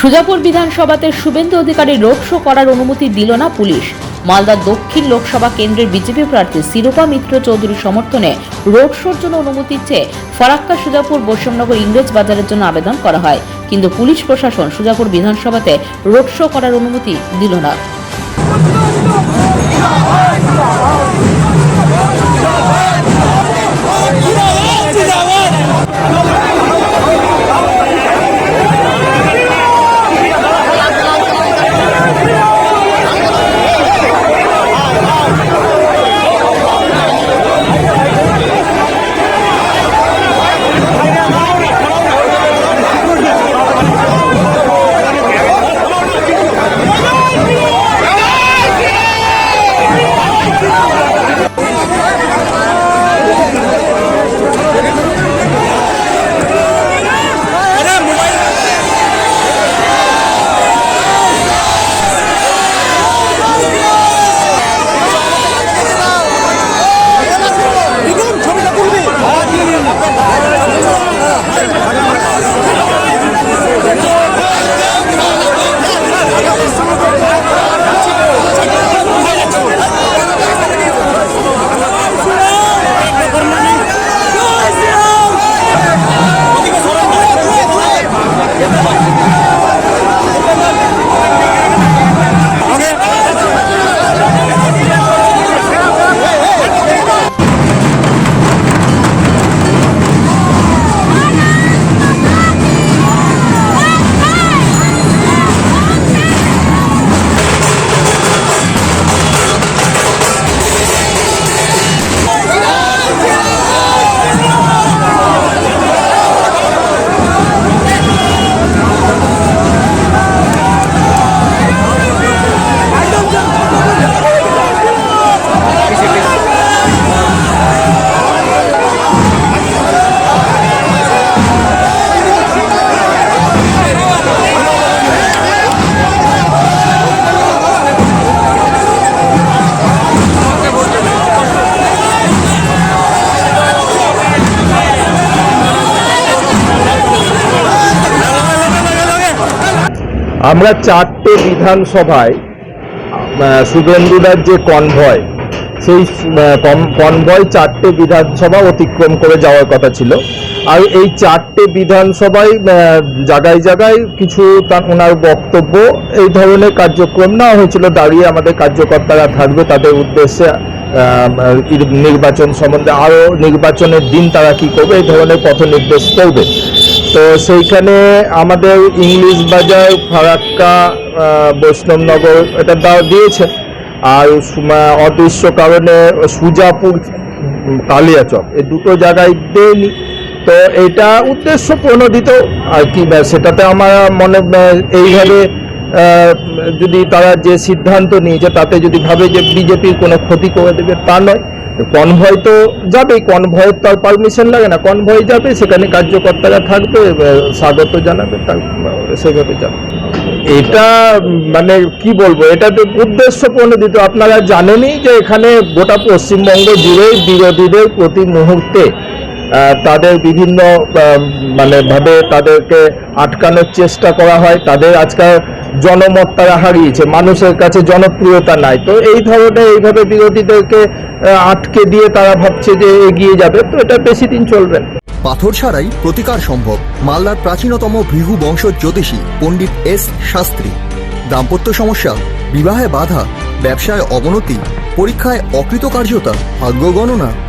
সুজাপুর বিধানসভাতে Suvendu Adhikari road show করার অনুমতি দিল না পুলিশ। মালদা দক্ষিণ লোকসভা কেন্দ্রের বিজেপি প্রার্থী শিরোপা মিত্র চৌধুরীর সমর্থনে রোড শোর জন্য অনুমতি চেয়ে ফরাক্কা, সুজাপুর, বৈষ্ণবনগর, ইংরেজ বাজারের জন্য আবেদন করা হয়। কিন্তু পুলিশ প্রশাসন সুজাপুর বিধানসভাতে রোড শো করার অনুমতি দিল না। আমরা চারটে বিধানসভায় শুভেন্দুদার যে কনভয়, সেই কনভয় চারটে বিধানসভা অতিক্রম করে যাওয়ার কথা ছিল। আর এই চারটে বিধানসভায় জায়গায় জায়গায় কিছু তার, ওনার বক্তব্য, এই ধরনের কার্যক্রম না হয়েছিল। দাঁড়িয়ে আমাদের কার্যকর্তারা থাকবে, তাদের উদ্দেশ্যে নির্বাচন সম্বন্ধে আরও নির্বাচনের দিন তারা কি করবে, এই ধরনের পথ নির্দেশ করবে। তো সেইখানে আমাদের ইংলিশ বাজার, ফারাক্কা বৈষ্ণবনগর এটা দেওয়া দিয়েছে। আর অদৃশ্য কারণে সুজাপুর, কালিয়াচক, এই দুটো জায়গায় দেয়নি। তো এটা উদ্দেশ্য প্রণোদিত আর কি সেটাতে আমার মনে এইভাবে যদি তারা যে সিদ্ধান্ত নিয়েছে, তাতে যদি ভাবে যে বিজেপির কোনো ক্ষতি করে দেবে, তা নয়। কনভয় তো যাবেই কনভয়ের তো আর পারমিশন লাগে না। কনভয় যাবে, সেখানে কার্যকর্তারা থাকবে স্বাগত জানাবে সেভাবে যাবে। এটা মানে কি বলব, এটা তো উদ্দেশ্য প্রণোদিত আপনারা জানেনই যে এখানে গোটা পশ্চিমবঙ্গ জুড়েই বিরোধীদের প্রতি মুহূর্তে তাদের বিভিন্ন মানে ভাবে তাদেরকে আটকানোর চেষ্টা করা হয়। তাদের আজকাল জনমত তারা হারিয়েছে, মানুষের কাছে জনপ্রিয়তা নাই। তো এই ধরনের এইভাবে বিরোধীদেরকে আটকে দিয়ে তারা ভাবছে যে এগিয়ে যাবে। তো এটা বেশি দিন চলবে পাথর ছাড়াই প্রতিকার সম্ভব। মালদার প্রাচীনতম ভৃগু বংশ জ্যোতিষী পণ্ডিত এস শাস্ত্রী। দাম্পত্য সমস্যা, বিবাহে বাধা, ব্যবসায় অবনতি, পরীক্ষায় অকৃতকার্যতা, ভাগ্য গণনা